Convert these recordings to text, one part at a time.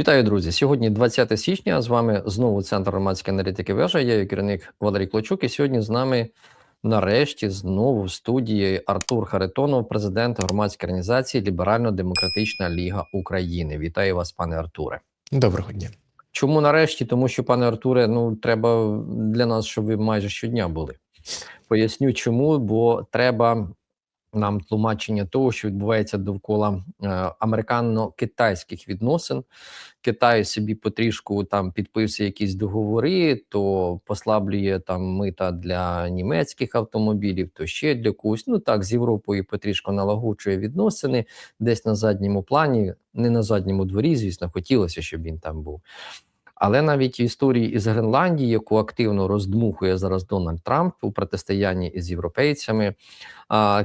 Вітаю, друзі! Сьогодні 20 січня. З вами знову центр громадської аналітики вежа. Я її керівник Валерій Клочук. І сьогодні з нами нарешті знову в студії Артур Харитонов, президент громадської організації Ліберально-Демократична Ліга України. Вітаю вас, пане Артуре. Доброго дня. Чому нарешті? Тому що, пане Артуре, ну треба для нас, щоб ви майже щодня були. Поясню, чому, бо треба нам тлумачення того, що відбувається довкола е, американо-китайських відносин. Китай собі потрішку там підписує якісь договори, то послаблює там мита для німецьких автомобілів, то ще для когось. Ну так з Європою потрішку налагоджує відносини десь на задньому плані, не на задньому дворі. Звісно, хотілося, щоб він там був. Але навіть в історії із Гренландії, яку активно роздмухує зараз Дональд Трамп у протистоянні із європейцями,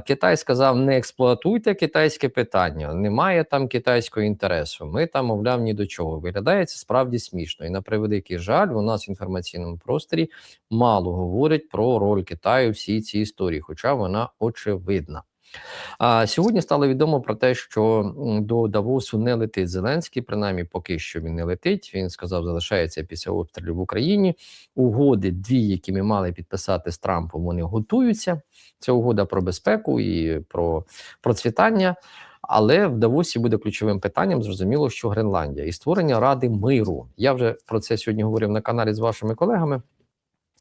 Китай сказав: не експлуатуйте китайське питання, немає там китайського інтересу. Ми там, мовляв, ні до чого. Виглядає це справді смішно. І на превеликий жаль, у нас в інформаційному просторі мало говорить про роль Китаю в всій цій історії, хоча вона очевидна. А сьогодні стало відомо про те, що до Давосу не летить Зеленський. Принаймні, поки що він не летить. Він сказав, залишається після обстрілів в Україні. Угоди, дві, які ми мали підписати з Трампом, вони готуються. Це угода про безпеку і про процвітання. Але в Давосі буде ключовим питанням. Зрозуміло, що Гренландія і створення Ради миру. Я вже про це сьогодні говорив на каналі з вашими колегами.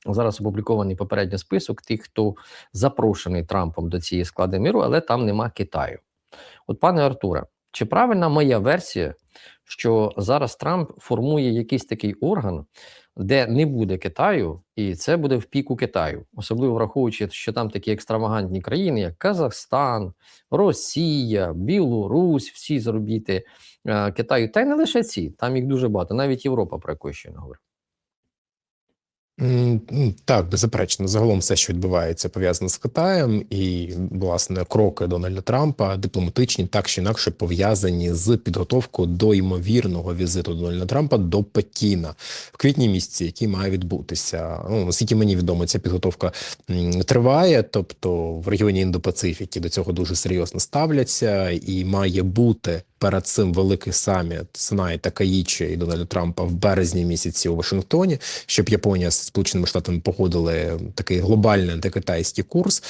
Зараз опублікований попередній список тих, хто запрошений Трампом до цієї склади миру, але там нема Китаю. От, пане Артуре, чи правильна моя версія, що зараз Трамп формує якийсь такий орган, де не буде Китаю, і це буде в піку Китаю, особливо враховуючи, що там такі екстравагантні країни, як Казахстан, Росія, Білорусь, всі зробіти е, Китаю, та й не лише ці, там їх дуже багато, навіть Європа, про яку ще не говорю. Так, беззаперечно, загалом все, що відбувається, пов'язане з Китаєм, і власне кроки Дональда Трампа дипломатичні, так чи інакше пов'язані з підготовкою до ймовірного візиту Дональда Трампа до Пекіна в квітні місяці, який має відбутися. Ну наскільки мені відомо, ця підготовка триває, тобто в регіоні Індо-Пацифіки до цього дуже серйозно ставляться, і має бути перед цим великий саміт Синай та Каїчі і Дональда Трампа в березні місяці у Вашингтоні, щоб Японія з Сполученими Штатами погодили такий глобальний антикитайський курс.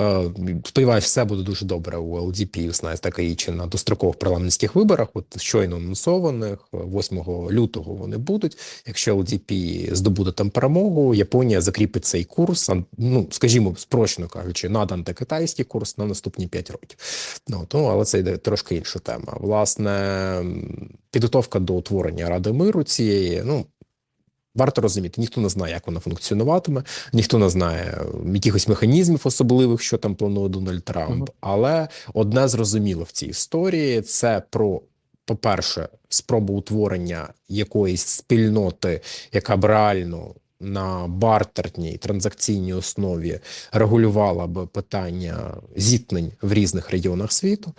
Е, сподіваюся, все буде дуже добре у ЛДП, у Синай та Каїчі на дострокових парламентських виборах. От щойно анонсованих 8 лютого вони будуть. Якщо ЛДП здобуде там перемогу, Японія закріпить цей курс. Ну скажімо, спрощено кажучи, над антикитайський курс на наступні 5 років. Ну то але це йде трошки інша тема власне підготовка до утворення Ради миру цієї. Ну варто розуміти, ніхто не знає, як вона функціонуватиме, ніхто не знає якихось механізмів особливих, що там планує Дональд Трамп. Uh Але одне зрозуміло в цій історії це про. По-перше, спробу утворення якоїсь спільноти, яка б реально на бартерній транзакційній основі регулювала б питання зіткнень в різних регіонах світу.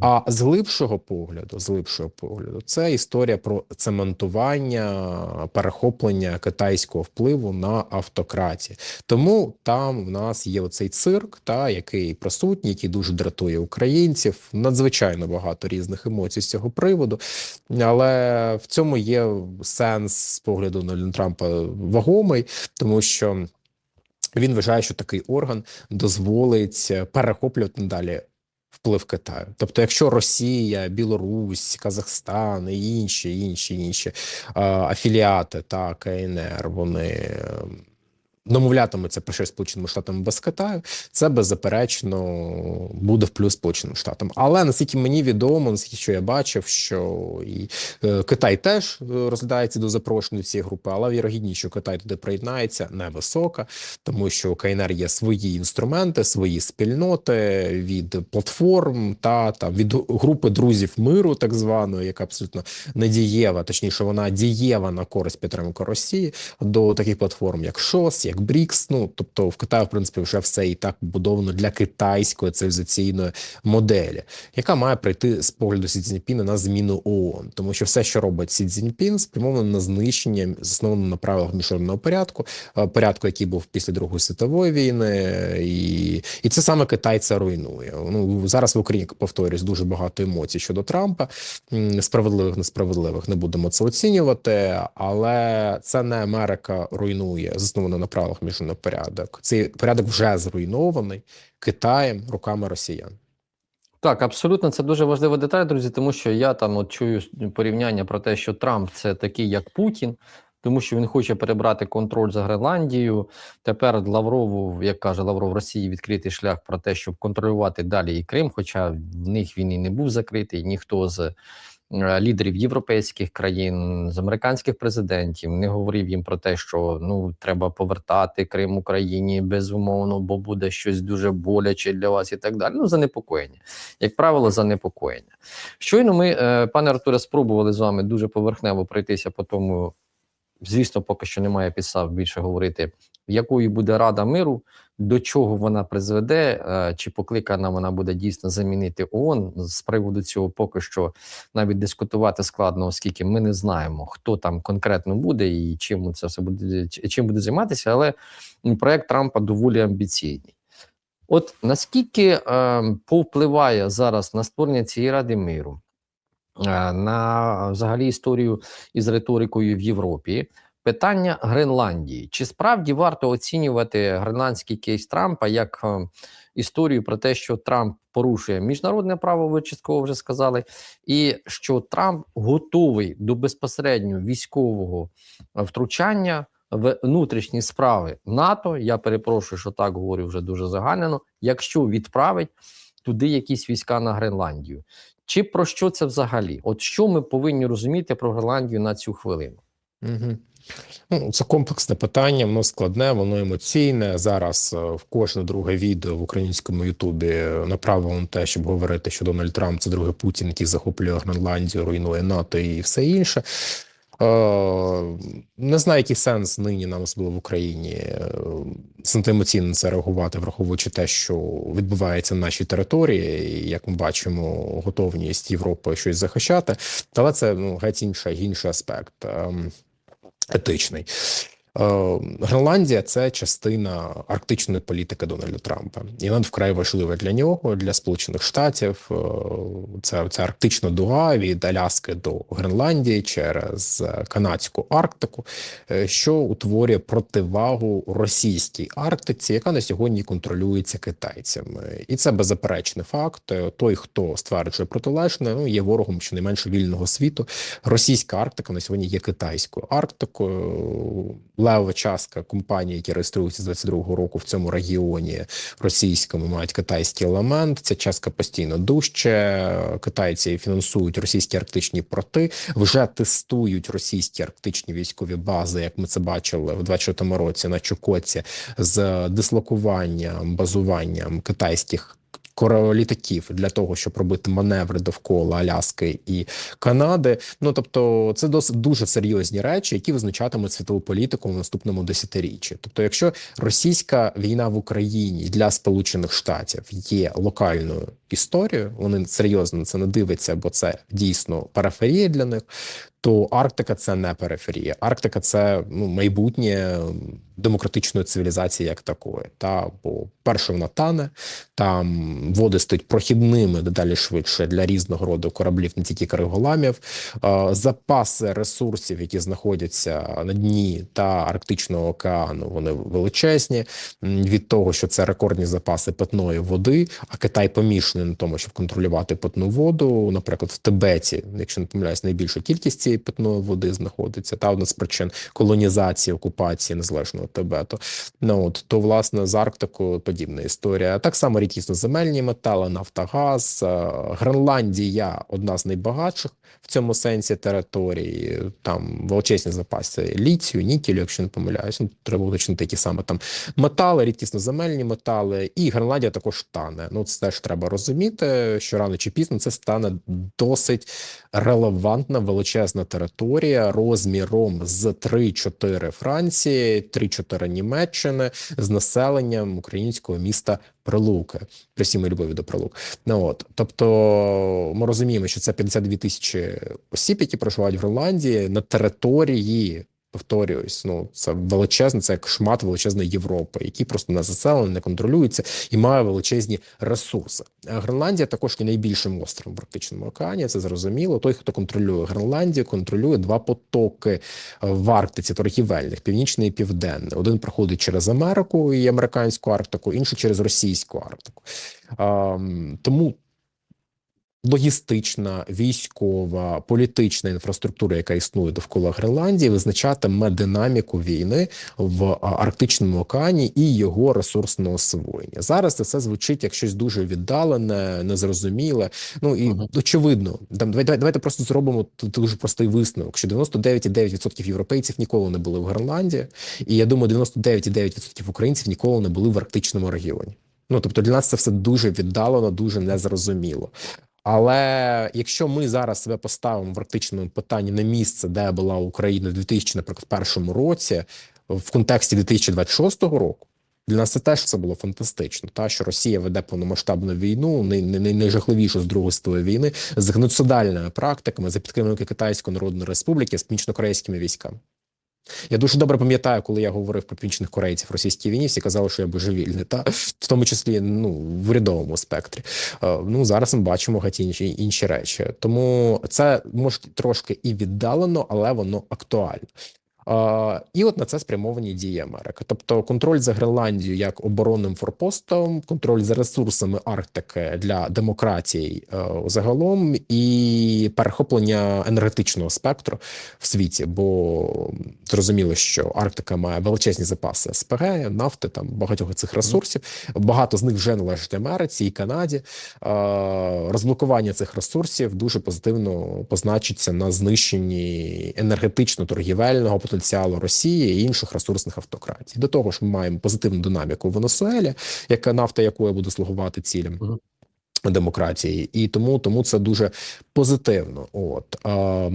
А з глибшого погляду, з глибшого погляду, це історія про цементування, перехоплення китайського впливу на автократії. Тому там в нас є оцей цирк, та який присутній, який дуже дратує українців. Надзвичайно багато різних емоцій з цього приводу, але в цьому є сенс з погляду Дональда Трампа вагомий невідомий, тому що він вважає, що такий орган дозволить е, перехоплювати надалі. Вплив Китаю, тобто, якщо Росія, Білорусь, Казахстан і інші інші інші а, афіліати та КНР, вони ем, домовлятиметься про щось сполученими штатами без Китаю, це беззаперечно буде в плюс Сполученим Штатам. Але наскільки мені відомо, наскільки що я бачив, що і е, Китай теж е, розглядається до запрошення цієї групи, але вірогідність, що Китай туди приєднається, невисока, тому що у КНР є свої інструменти, свої спільноти від платформ та там від групи друзів миру, так званої, яка абсолютно недієва, точніше, вона дієва на користь підтримки Росії до таких платформ, як ШОС як БРІКС. Ну тобто в Китаї, в принципі, вже все і так побудовано для китайської цивілізаційної моделі, яка має прийти з погляду Сі Цзіньпіна на зміну ООН, тому що все, що робить Сі Цзіньпін, спрямовано на знищення, засновано на правилах міжнародного порядку, е, порядку, який був після Другої світової війни, і, і це саме Китай це руйнує. Ну зараз в Україні повторюсь дуже багато емоцій щодо Трампа. Справедливих, несправедливих не будемо це оцінювати, але це не Америка руйнує, засновано на правилах міжнародного порядок. Цей порядок вже зруйнований Китаєм руками росіян. Так, абсолютно, це дуже важлива деталь, друзі, тому що я там от чую порівняння про те, що Трамп це такий, як Путін, тому що він хоче перебрати контроль за Гренландією. Тепер Лаврову, як каже Лавров, Росії відкритий шлях про те, щоб контролювати далі і Крим. Хоча в них він і не був закритий, ніхто з лідерів європейських країн, з американських президентів не говорив їм про те, що ну треба повертати Крим Україні безумовно, бо буде щось дуже боляче для вас і так далі. Ну занепокоєння, як правило, занепокоєння. Щойно ми, е, пане Артуре, спробували з вами дуже поверхнево пройтися по тому. Звісно, поки що немає підстав більше говорити, якою буде Рада миру, до чого вона призведе, е, чи покликана вона буде дійсно замінити ООН. З приводу цього поки що навіть дискутувати складно, оскільки ми не знаємо, хто там конкретно буде і чим це все буде чим буде займатися. Але проект Трампа доволі амбіційний. От наскільки е, повпливає зараз на створення цієї ради миру, е, на взагалі історію із риторикою в Європі. Питання Гренландії. Чи справді варто оцінювати гренландський кейс Трампа як е, історію про те, що Трамп порушує міжнародне право, ви частково вже сказали, і що Трамп готовий до безпосередньо військового е, втручання в внутрішні справи НАТО? Я перепрошую, що так говорю вже дуже загальнено. Якщо відправить туди якісь війська на Гренландію, чи про що це взагалі? От що ми повинні розуміти про Гренландію на цю хвилину? Угу. Ну, це комплексне питання, воно складне, воно емоційне. Зараз е, в кожне друге відео в українському Ютубі направлено на те, щоб говорити, що Дональд Трамп це другий Путін, який захоплює Гренландію, руйнує НАТО і все інше. Е, Не знаю, який сенс нині нам особливо в Україні сентимоційно це реагувати, враховуючи те, що відбувається на нашій території, і як ми бачимо, готовність Європи щось захищати. Але це ну геть інший, інший аспект. Етичний. Е, Гренландія це частина арктичної політики Дональда Трампа, і вона вкрай важлива для нього, для Сполучених Штатів. Е, Це, це арктична дуга від Аляски до Гренландії через канадську Арктику, е, що утворює противагу російській Арктиці, яка на сьогодні контролюється китайцями, і це беззаперечний факт. Е, Той, хто стверджує протилежне, ну є ворогом щонайменше вільного світу. Російська Арктика на сьогодні є китайською Арктикою. Левова частка компаній, які реєструються з 22-го року в цьому регіоні російському, мають китайський елемент. Ця частка постійно дужче. Китайці фінансують російські арктичні порти, вже тестують російські арктичні військові бази, як ми це бачили в 24-му році на Чукоці, з дислокуванням, базуванням китайських. Літаків для того, щоб робити маневри довкола Аляски і Канади. Ну тобто, це досить дуже серйозні речі, які визначатимуть світову політику в наступному десятиріччі. Тобто, якщо російська війна в Україні для Сполучених Штатів є локальною історією, вони серйозно це не дивляться, бо це дійсно периферія для них. То Арктика це не периферія. Арктика це ну майбутнє демократичної цивілізації як такої. Та бо перше вона тане, там води стають прохідними дедалі швидше для різного роду кораблів, не тільки криголамів. Запаси ресурсів, які знаходяться на дні та Арктичного океану, вони величезні. Від того, що це рекордні запаси питної води, а Китай помішаний на тому, щоб контролювати питну воду. Наприклад, в Тибеті, якщо не помиляюсь, найбільша кількість цієї питної води знаходиться. Та одна з причин колонізації, окупації незалежного Тибету. Ну от то власне з Арктикою подібна історія. Так само рідкісноземельні метали, Нафтогаз, е, Гренландія одна з найбагатших в цьому сенсі території. Там величезні запаси літію, нікелю, якщо не помиляюсь. Ну, треба уточнити, які саме там метали, рідкісноземельні метали, і Гренландія також тане. Ну це теж треба розуміти. Розуміти, що рано чи пізно це стане досить релевантна величезна територія розміром з 3-4 Франції, 3-4 Німеччини з населенням українського міста Прилуки. При всій моїй любові до Прилук. Ну от тобто, ми розуміємо, що це 52 тисячі осіб, які проживають в Гренландії на території. Повторююсь, ну це величезне, це як шмат величезної Європи, який просто не заселений, не контролюється і має величезні ресурси. Гренландія також є найбільшим островом в Арктичному океані. Це зрозуміло. Той, хто контролює Гренландію, контролює два потоки е, в Арктиці, торгівельних, північний і південний. Один проходить через Америку і американську Арктику, інший через російську Арктику. А, тому логістична, військова, політична інфраструктура, яка існує довкола Гренландії, визначатиме динаміку війни в Арктичному океані і його ресурсне освоєння. Зараз це все звучить як щось дуже віддалене, незрозуміле. Ну і Мгм. очевидно, там давайте, давайте просто зробимо дуже простий висновок: що 99,9% європейців ніколи не були в Гренландії, і я думаю, 99,9% українців ніколи не були в арктичному регіоні. Ну тобто для нас це все дуже віддалено, дуже незрозуміло. Але якщо ми зараз себе поставимо в арктичному питанні на місце, де була Україна в 2001 році, в контексті 2026 року. Для нас це теж це було фантастично. Та що Росія веде повномасштабну війну, найжахливішу з Другої світової війни з геноцидальними практиками за підтримки Китайської Народної Республіки з північно-корейськими військами. Я дуже добре пам'ятаю, коли я говорив про північних корейців в російській війні, всі казали, що я божевільний, та в тому числі ну в урядовому спектрі. Е, Ну зараз ми бачимо геть інші інші речі. Тому це може трошки і віддалено, але воно актуально. І от на це спрямовані дії Америки. Тобто контроль за Гренландією як оборонним форпостом, контроль за ресурсами Арктики для демократії е, загалом, і перехоплення енергетичного спектру в світі, бо зрозуміло, що Арктика має величезні запаси СПГ, нафти, там багатьох цих ресурсів. Багато з них вже належать Америці і Канаді. Е, Розблокування цих ресурсів дуже позитивно позначиться на знищенні енергетично-торгівельного потенціалу Росії і інших ресурсних автократій. До того ж, ми маємо позитивну динаміку в Венесуелі, яка нафта якої буде слугувати цілям. Демократії, і тому тому це дуже позитивно. От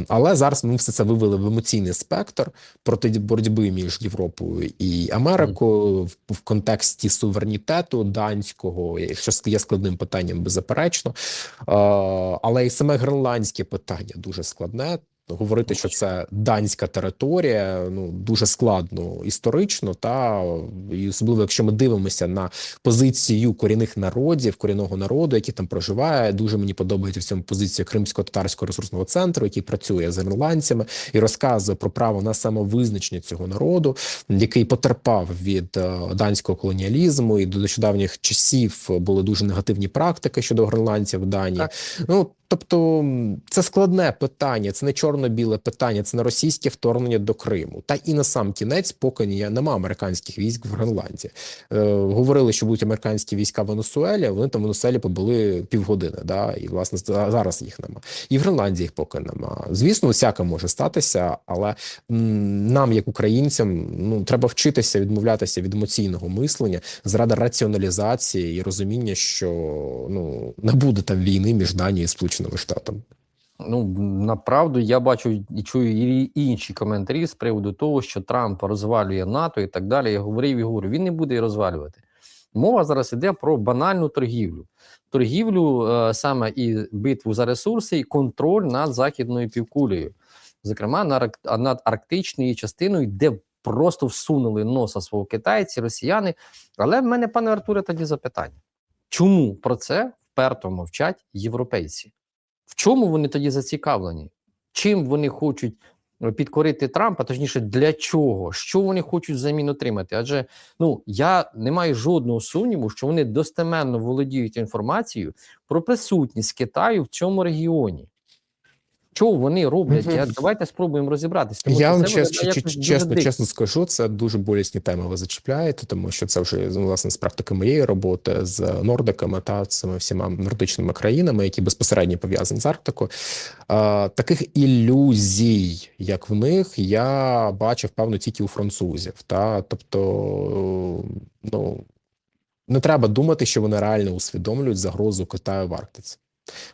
але зараз ми все це вивели в емоційний спектр проти боротьби між Європою і Америкою в, в контексті суверенітету данського, що є складним питанням, беззаперечно. Але і саме гренландське питання дуже складне. Говорити, що це данська територія, ну дуже складно історично, та і особливо, якщо ми дивимося на позицію корінних народів, корінного народу, який там проживає. Дуже мені подобається в цьому позиція Кримського татарського ресурсного центру, який працює з гренландцями і розказує про право на самовизначення цього народу, який потерпав від е, данського колоніалізму, і до нещодавніх часів були дуже негативні практики щодо гренландців в Данії. Так. Ну тобто, це складне питання, це не чорно-біле питання, це не російське вторгнення до Криму. Та і на сам кінець, поки нема американських військ в Гренландії. Е, говорили, що будуть американські війська в Венесуелі. Вони там в Венесуелі побули півгодини. Да, і власне за- зараз їх нема. І в Гренландії їх поки нема. Звісно, всяке може статися, але нам, як українцям, ну треба вчитися відмовлятися від емоційного мислення заради раціоналізації і розуміння, що ну не буде там війни між Данією і Сполученими Штатами. Ну направду я бачу і чую і інші коментарі з приводу того, що Трамп розвалює НАТО і так далі. Я говорив і говорю, він не буде і розвалювати. Мова зараз іде про банальну торгівлю. Торгівлю е, саме і битву за ресурси, і контроль над західною півкулею, зокрема на над арктичною частиною, де просто всунули носа свого китайці, росіяни. Але в мене, пане Артуре, тоді запитання: чому про це вперто мовчать європейці? В чому вони тоді зацікавлені? Чим вони хочуть е, підкорити Трампа? Точніше, для чого? Що вони хочуть взамін отримати? Адже ну я не маю жодного сумніву, що вони достеменно володіють інформацією про присутність Китаю в цьому регіоні. Що вони роблять? Я, давайте спробуємо розібратися. тому Я вам чесно, чесно, чесно скажу, це дуже болісні теми ви зачіпляєте, тому що це вже ну, власне з практики моєї роботи з нордиками та цими всіма нордичними країнами, які безпосередньо пов'язані з Арктикою. Е, таких ілюзій, як в них, я бачив певно тільки у французів. Та тобто, ну не треба думати, що вони реально усвідомлюють загрозу Китаю в Арктиці.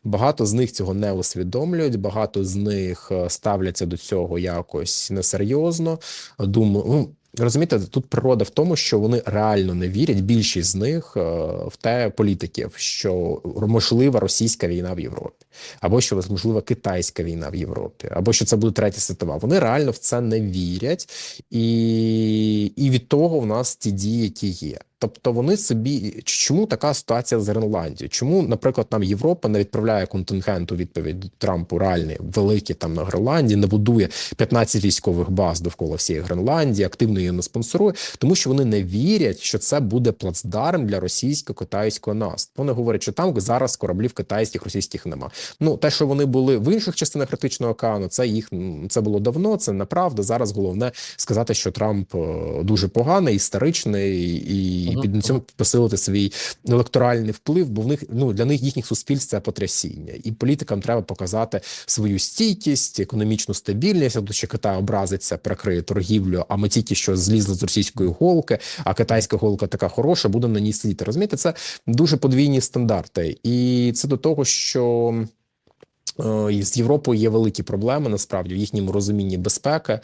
Багато з них цього не усвідомлюють, багато з них е, ставляться до цього якось несерйозно. Думаю, ну розумієте, тут природа в тому, що вони реально не вірять. Більшість з них е, в те політиків, що можлива російська війна в Європі, або що можлива китайська війна в Європі, або що це буде третя світова. Вони реально в це не вірять, і, і від того в нас ті дії, які є. Тобто вони собі чому така ситуація з Гренландією? Чому, наприклад, нам Європа не відправляє контингент у відповідь Трампу реальний великий там на Гренландії, не будує 15 військових баз довкола всієї Гренландії, активно її не спонсорує, тому що вони не вірять, що це буде плацдарм для російсько-китайського наступу. Вони говорять, що там зараз кораблів китайських, російських нема. Ну те, що вони були в інших частинах критичного океану, це їх це було давно. Це неправда. Зараз головне сказати, що Трамп е, дуже поганий, історичний і Мгм, під цьому посилити свій електоральний вплив, бо в них ну для них їхніх суспільств це потрясіння, і політикам треба показати свою стійкість, економічну стабільність. Тому що Китай образиться, перекриє торгівлю. А ми тільки що злізли з російської голки, а китайська голка така хороша, буде на ній сидіти. Розумієте, це дуже подвійні стандарти, і це до того, що. е, З Європою є великі проблеми насправді в їхньому розумінні безпеки.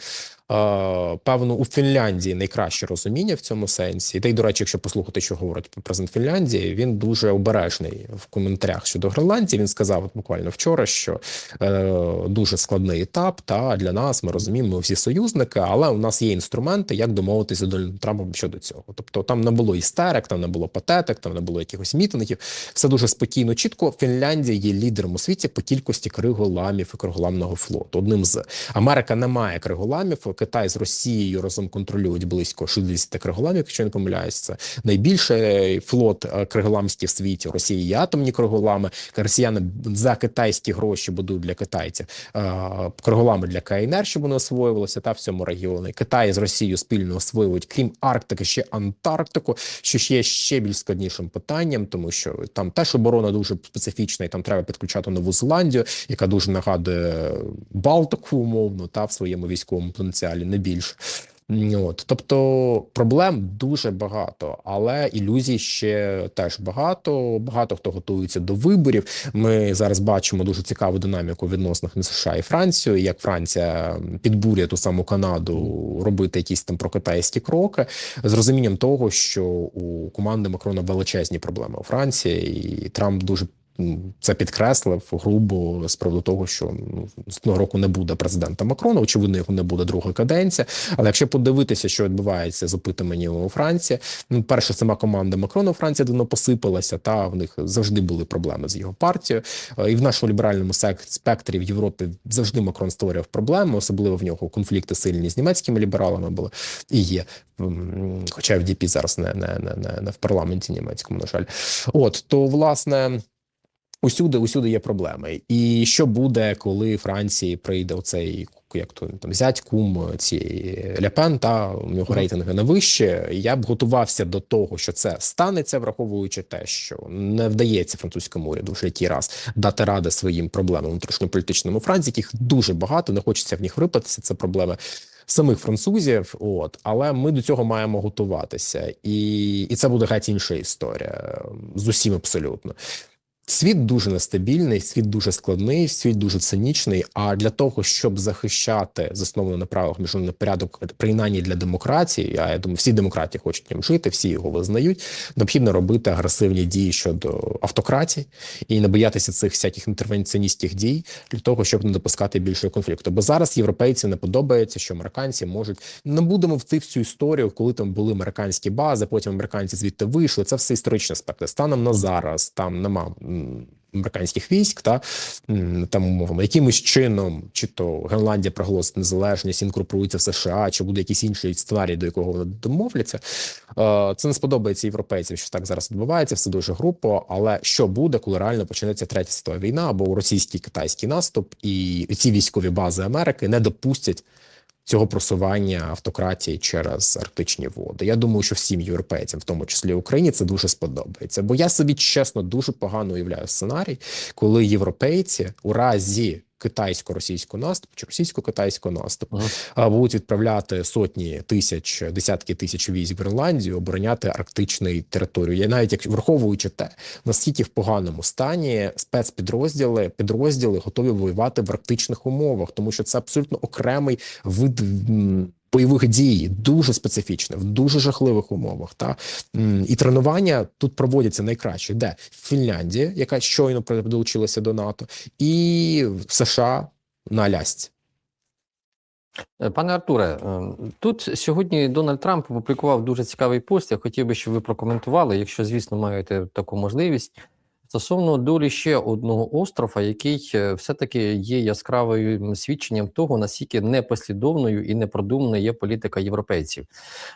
Е, Певно, у Фінляндії найкраще розуміння в цьому сенсі. Та й до речі, якщо послухати, що говорить президент Фінляндії, він дуже обережний в коментарях щодо Гренландії. Він сказав буквально вчора, що е, дуже складний етап. Та для нас ми розуміємо, ми всі союзники, але у нас є інструменти, як домовитися Дональдом Трампом щодо цього. Тобто, там не було істерик, там не було патетик, там не було якихось мітингів. Все дуже спокійно, чітко. Фінляндія є лідером у світі по кількості криголамів і криголамного флоту. Одним з Америка не має криголамів. Китай з Росією разом контролюють близько 60 криголамів, якщо не помиляюсь. Це найбільший флот е, криголамський в світі. Росії є атомні криголами. Росіяни за китайські гроші будують для китайців е, криголами для КНР, щоб вони освоювалися та в цьому регіоні. Китай з Росією спільно освоюють, крім Арктики, ще Антарктику, що є ще більш складнішим питанням, тому що там теж оборона дуже специфічна, і там треба підключати Нову Зеландію, яка дуже нагадує Балтику, умовно, та в своєму військовому потенціалі не більше. От, тобто проблем дуже багато, але ілюзій ще теж багато. Багато хто готується до виборів. Ми зараз бачимо дуже цікаву динаміку в між США і Францією. Як Франція підбурює ту саму Канаду робити якісь там прокитайські кроки з розумінням того, що у команди Макрона величезні проблеми у Франції, і Трамп дуже це підкреслив грубо з приводу того, що ну, наступного року не буде президента Макрона. Очевидно, його не буде друга каденція. Але якщо подивитися, що відбувається з опитуванням у Франції, ну перше, сама команда Макрона у Франції давно посипалася, та в них завжди були проблеми з його партією. І в нашому ліберальному спектрі в Європі завжди Макрон створював проблеми, особливо в нього конфлікти сильні з німецькими лібералами були і є. Хоча FDP зараз не, не, не, не, не в парламенті німецькому, на жаль. От то власне. Усюди, усюди є проблеми. І що буде, коли Франції прийде оцей як то там зять кум цієї Ляпен, та у нього рейтинги не вище. Я б готувався до того, що це станеться, враховуючи те, що не вдається французькому уряду вже який раз дати ради своїм проблемам внутрішньополітичним у Франції, яких дуже багато, не хочеться в них врипатися. Це проблеми самих французів. От але ми до цього маємо готуватися, і, і це буде геть інша історія з усім абсолютно. Світ дуже нестабільний, світ дуже складний, світ дуже цинічний. А для того, щоб захищати заснований на правилах міжнародний порядок, принаймні для демократії, а я думаю, всі демократії хочуть ним жити, всі його визнають. Необхідно робити агресивні дії щодо автократії і не боятися цих всяких інтервенціоністських дій для того, щоб не допускати більшого конфлікту. Бо зараз європейцям не подобається, що американці можуть не будемо вти в цю історію, коли там були американські бази, потім американці звідти вийшли. Це все історичні аспекти. Станом на зараз там нема американських військ, та там умовно якимось чином, чи то Гренландія проголосить незалежність, інкорпорується в США, чи буде якийсь інший сценарій, до якого вони домовляться. Е, Це не сподобається європейцям, що так зараз відбувається. Все дуже групо. Але що буде, коли реально почнеться третя світова війна або російський китайський наступ, і ці військові бази Америки не допустять цього просування автократії через арктичні води. Я думаю, що всім європейцям, в тому числі Україні, це дуже сподобається. Бо я собі чесно дуже погано уявляю сценарій, коли європейці у разі китайсько-російського наступу чи російсько-китайського наступу, Мгм. а, будуть відправляти сотні тисяч, десятки тисяч військ в Гренландію, обороняти арктичний територію. Я навіть як враховуючи те, наскільки в поганому стані спецпідрозділи підрозділи готові воювати в арктичних умовах, тому що це абсолютно окремий вид. Бойових дій дуже специфічне, в дуже жахливих умовах. Та і тренування тут проводяться найкраще, де Фінляндія, яка щойно долучилася до НАТО, і в США на Алясці. Е, Пане Артуре, е, тут сьогодні Дональд Трамп опублікував дуже цікавий пост. Я хотів би, щоб ви прокоментували, якщо, звісно, маєте таку можливість. Стосовно долі ще одного острова, який е, все-таки є яскравим свідченням того, наскільки непослідовною і непродуманою є політика європейців,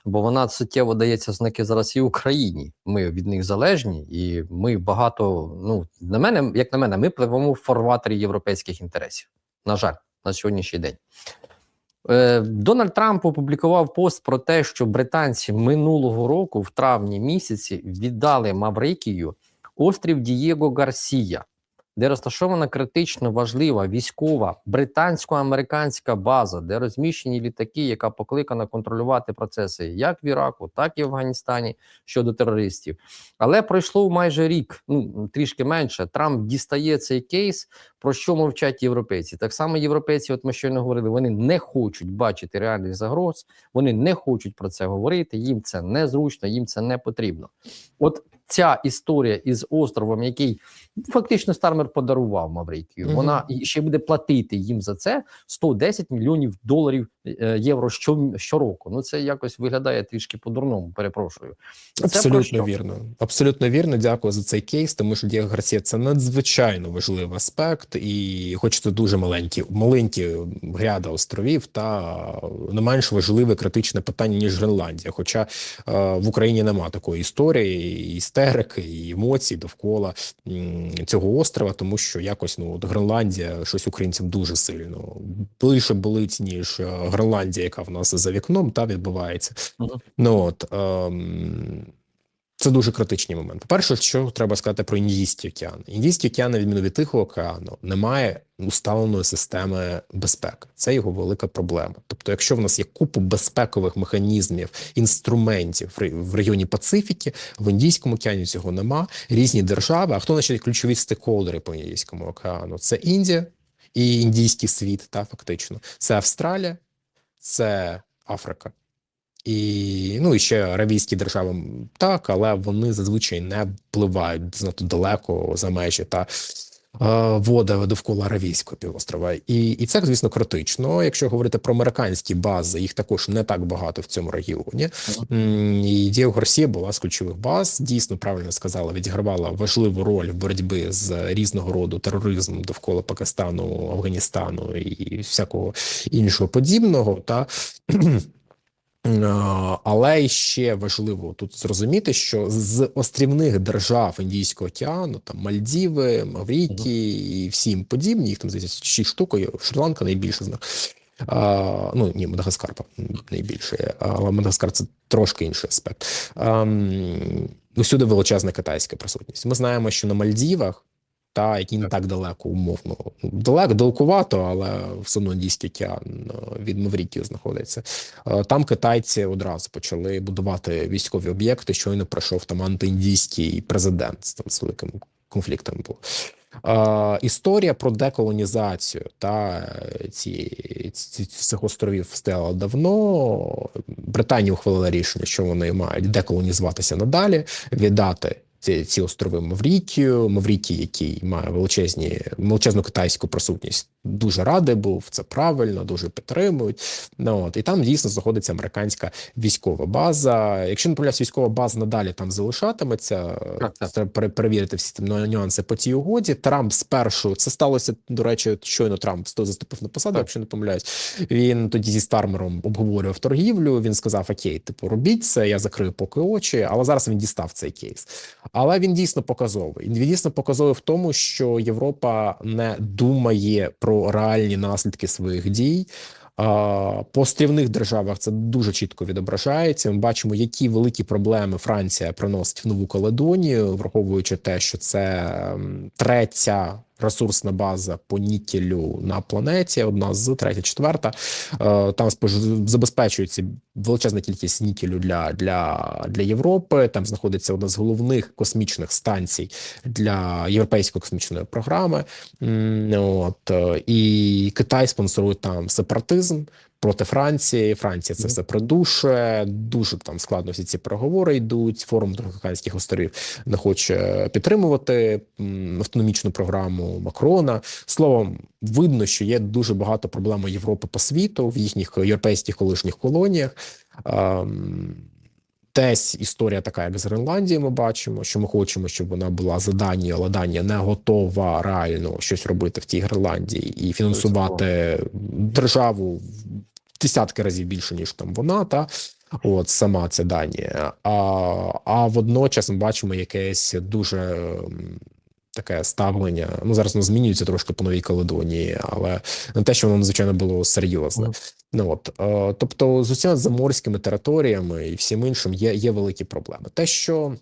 бо вона суттєво дається знаки зараз і Україні. Ми від них залежні, і ми багато. Ну на мене, як на мене, ми пливемо в фарватері європейських інтересів. На жаль, на сьогоднішній день. Е, Дональд Трамп опублікував пост про те, що британці минулого року, в травні місяці, віддали Маврикію острів Дієго Гарсія, де розташована критично важлива військова британсько-американська база, де розміщені літаки, яка покликана контролювати процеси як в Іраку, так і в Афганістані щодо терористів. Але пройшло майже рік, ну трішки менше. Трамп дістає цей кейс. Про що мовчать європейці? Так само європейці, от ми щойно говорили, вони не хочуть бачити реальних загроз, вони не хочуть про це говорити. Їм це незручно, їм це не потрібно. От ця історія із островом, який фактично Стармер подарував Маврикію, Мгм. вона ще буде платити їм за це 110 мільйонів доларів е, євро що, щороку. Ну це якось виглядає трішки по-дурному. Перепрошую. Це Абсолютно вірно. Абсолютно вірно. Дякую за цей кейс, тому що Дієго Гарсія це надзвичайно важливий аспект, і хоч це дуже маленькі, маленькі гряда островів, та не менш важливе критичне питання ніж Гренландія. Хоча е, в Україні нема такої історії, і істерики, і емоцій довкола цього острова, тому що якось ну от Гренландія щось українцям дуже сильно більше болить ніж е, Гренландія, яка в нас за вікном, та відбувається. Мгм. Ну от ем, це дуже критичний момент. По-перше, що треба сказати про Індійський океан. Індійський океан, на відміну від Тихого океану, не має усталеної системи безпеки. Це його велика проблема. Тобто, якщо в нас є купа безпекових механізмів, інструментів в регіоні Пацифіки, в Індійському океані цього нема. Різні держави. А хто наші ключові стейкхолдери по Індійському океану? Це Індія і індійський світ, та фактично. Це Австралія, це Африка. І ну і ще аравійські держави так, але вони зазвичай не впливають занадто далеко за межі та е, вода довкола Аравійського півострова. І, і це, звісно, критично. Якщо говорити про американські бази, їх також не так багато в цьому регіоні. І Дієго Гарсія була з ключових баз. Дійсно правильно сказала, відігравала важливу роль в боротьбі з різного роду тероризмом довкола Пакистану, Афганістану і всякого іншого подібного. Та Але ще важливо тут зрозуміти, що з острівних держав Індійського океану, там Мальдіви, Маврикії і всім подібні, їх там здається шість штук, Шрі-Ланка найбільше з них. А, ну ні, Мадагаскар найбільше, але Мадагаскар це трошки інший аспект. Ам, усюди величезна китайська присутність. Ми знаємо, що на Мальдівах, та які не так далеко, умовно, далеко, далекувато, але все одно Індійський океан е, від Маврикії знаходиться. Е, Там китайці одразу почали будувати військові об'єкти. Щойно пройшов там антиіндійський президент там з великим конфліктом був. Е, історія про деколонізацію та е, ці, ці цих островів стояла давно. Британія ухвалила рішення, що вони мають деколонізуватися надалі, віддати. Ці, ці острови Маврікію, Маврікій, який має величезні величезну китайську присутність, дуже радий був. Це правильно, дуже підтримують. Ну от і там дійсно знаходиться американська військова база. Якщо не помиляюсь, військова база надалі там залишатиметься. Треба пере- перевірити всі там ню- нюанси по цій угоді. Трамп спершу це сталося. До речі, щойно Трамп заступив на посаду, Так. якщо не помиляюсь. Він тоді зі Стармером обговорював торгівлю. Він сказав: Окей, типу, робіть це, я закрию поки очі. Але зараз він дістав цей кейс. Але він дійсно показовий. Він дійсно показовий в тому, що Європа не думає про реальні наслідки своїх дій. По острівних державах це дуже чітко відображається. Ми бачимо, які великі проблеми Франція приносить в Нову Каледонію, враховуючи те, що це ем, третя ресурсна база по нікелю на планеті. Одна з третя, четверта. Е, Там забезпечується величезна кількість нікелю для, для, для Європи. Там знаходиться одна з головних космічних станцій для європейської космічної програми. От е, і Китай спонсорує там сепаратизм. Проти Франції, Франція це все придушує. Дуже там складно всі ці переговори йдуть. Форум Трохоканських островів не хоче підтримувати автономічну програму Макрона. Словом, видно, що є дуже багато проблем у Європи по світу в їхніх європейських колишніх колоніях. Ем, Десь історія така, як з Гренландією, ми бачимо, що ми хочемо, щоб вона була за Данією, але Данія не готова реально щось робити в тій Гренландії і фінансувати державу десятки разів більше, ніж там вона, та от сама ця Данія. А, а водночас ми бачимо якесь дуже ем, таке ставлення. Ну зараз воно змінюється трошки по новій Каледонії, але не те, що воно надзвичайно було серйозне. Мгм. Ну от е, тобто з усіма заморськими територіями і всім іншим є, є великі проблеми. Те, що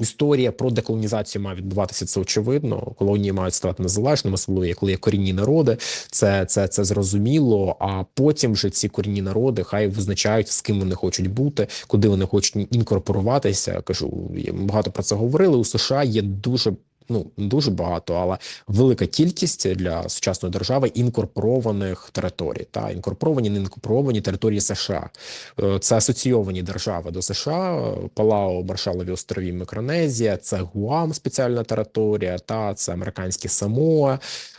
історія про деколонізацію має відбуватися, це очевидно. Колонії мають ставати незалежними, особливо коли є корінні народи. Це, це, це зрозуміло. А потім вже ці корінні народи хай визначають, з ким вони хочуть бути, куди вони хочуть інкорпоруватися. Кажу, є- багато про це говорили. У США є дуже. Ну дуже багато, але велика кількість для сучасної держави інкорпорованих територій. Та інкорпоровані, не інкорпоровані території США. Е, Це асоційовані держави до США, Палао, Маршалові острові, Мікронезія, це Гуам, спеціальна територія, та це американські Самоа.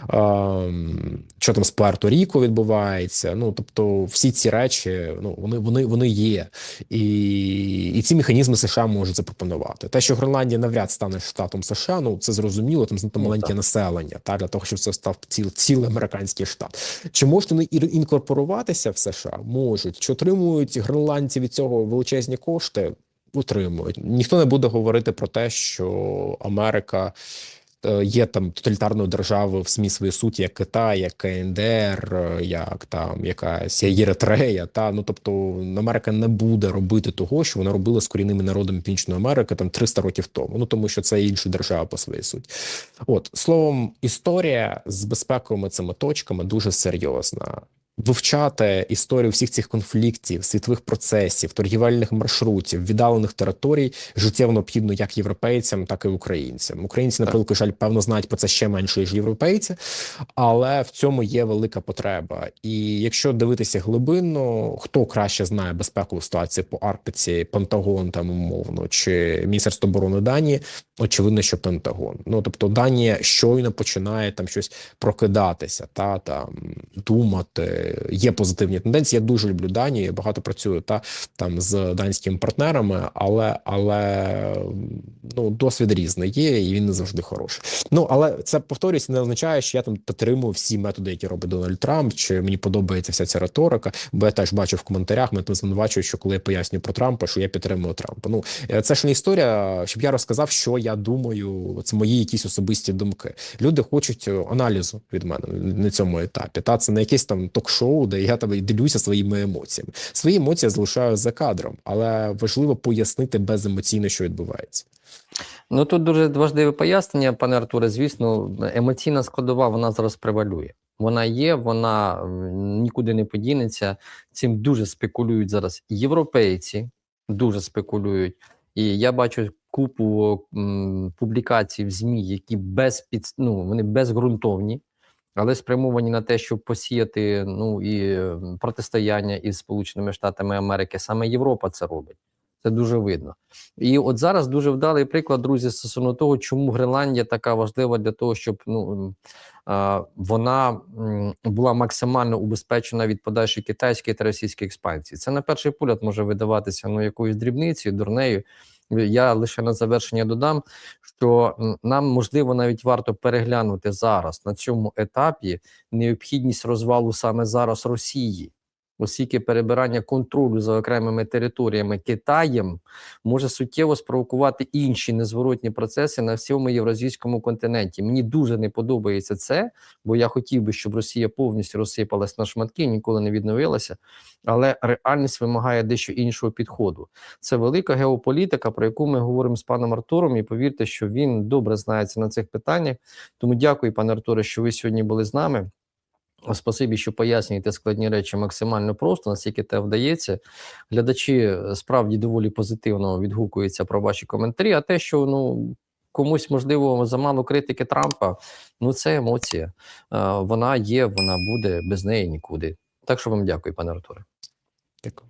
Ем, Що там з Пуерто-Ріко відбувається? Ну тобто, всі ці речі, ну вони вони вони є, і, і ці механізми США можуть запропонувати. Те, що Гренландія навряд стане штатом США, ну це зрозуміло. Там занадто Ну, маленьке населення, та для того, щоб це став ціл, цілий американський штат. Чи можуть вони інкорпоруватися в США? Можуть. Чи отримують гренландці від цього величезні кошти? Утримують. Ніхто не буде говорити про те, що Америка є там тоталітарною державою в самій своїй суті, як Китай, як КНДР, е, як там якась Єретрея. Та ну тобто Америка не буде робити того, що вона робила з корінними народами Північної Америки там 300 років тому. Ну тому що це інша держава по своїй суті. От словом, історія з безпековими цими точками дуже серйозна. Вивчати історію всіх цих конфліктів, світових процесів, торгівельних маршрутів, віддалених територій життєво необхідно як європейцям, так і українцям. Українці, на превеликий жаль, певно, знають про це ще менше ніж європейці, але в цьому є велика потреба. І якщо дивитися глибинно, хто краще знає безпекову ситуацію по Арктиці, Пентагон там умовно чи Міністерство оборони Данії, очевидно, що Пентагон. Ну тобто, Данія щойно починає там щось прокидатися, та там думати. Є позитивні тенденції. Я дуже люблю Данію. я Багато працюю та там з данськими партнерами, але але ну досвід різний є, і він не завжди хороший. Ну але це повторюсь, не означає, що я там підтримую всі методи, які робить Дональд Трамп, чи мені подобається вся ця риторика. Бо я теж бачу в коментарях, мене звинувачують, що коли я пояснюю про Трампа, що я підтримую Трампа. Ну е, це ж не історія, щоб я розказав, що я думаю. Це мої якісь особисті думки. Люди хочуть е, аналізу від мене на цьому етапі. Та це не якесь там ток-шоу, де я там ділюся своїми емоціями. Свої емоції я залишаю за кадром, але важливо пояснити беземоційно, що відбувається. Ну тут дуже важливе пояснення, пане Артуре. Звісно, емоційна складова вона зараз превалює. Вона є, вона нікуди не подінеться. Цим дуже спекулюють зараз європейці, дуже спекулюють. І я бачу купу м, публікацій в ЗМІ, які без під, ну, вони безґрунтовні, але спрямовані на те, щоб посіяти ну і протистояння із Сполученими Штатами Америки. Саме Європа це робить. Це дуже видно. І от зараз дуже вдалий приклад, друзі, стосовно того, чому Гренландія така важлива для того, щоб ну вона була максимально убезпечена від подальшої китайської та російської експансії. Це на перший погляд може видаватися ну якоюсь дрібницею, дурнею. Я лише на завершення додам, що нам можливо навіть варто переглянути зараз на цьому етапі необхідність розвалу саме зараз Росії. Оскільки перебирання контролю за окремими територіями Китаєм може суттєво спровокувати інші незворотні процеси на всьому євразійському континенті. Мені дуже не подобається це, бо я хотів би, щоб Росія повністю розсипалась на шматки, ніколи не відновилася. Але реальність вимагає дещо іншого підходу. Це велика геополітика, про яку ми говоримо з паном Артуром, і повірте, що він добре знається на цих питаннях. Тому дякую, пане Артуре, що ви сьогодні були з нами. Спасибі, що пояснюєте складні речі максимально просто, наскільки те вдається. Глядачі е, справді доволі позитивно відгукуються про ваші коментарі. А те, що ну комусь можливо замало критики Трампа, ну це емоція. Е, Вона є, вона буде без неї нікуди. Так що вам дякую, пане Артуре. Дякую.